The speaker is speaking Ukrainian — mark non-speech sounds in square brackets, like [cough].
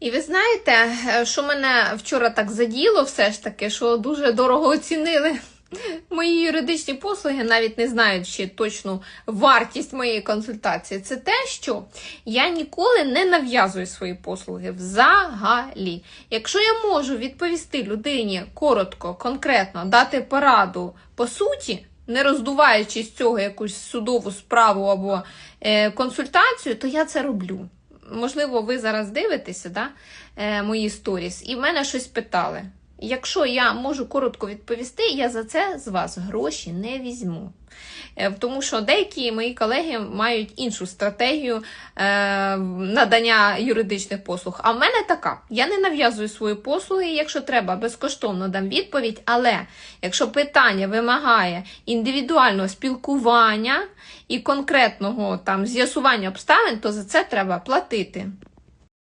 І ви знаєте, е, що мене вчора так заділо, все ж таки, що дуже дорого оцінили [laughs] мої юридичні послуги, навіть не знаючи точну вартість моєї консультації. Це те, що я ніколи не нав'язую свої послуги взагалі. Якщо я можу відповісти людині коротко, конкретно, дати пораду по суті. Не роздуваючи з цього якусь судову справу або е, консультацію, то я це роблю. Можливо, ви зараз дивитеся да, е, мої сторіс, і в мене щось питали. Якщо я можу коротко відповісти, я за це з вас гроші не візьму. Е, Тому що деякі мої колеги мають іншу стратегію е, надання юридичних послуг. А в мене така: я не нав'язую свої послуги, якщо треба, безкоштовно дам відповідь. Але якщо питання вимагає індивідуального спілкування і конкретного там з'ясування обставин, то за це треба платити.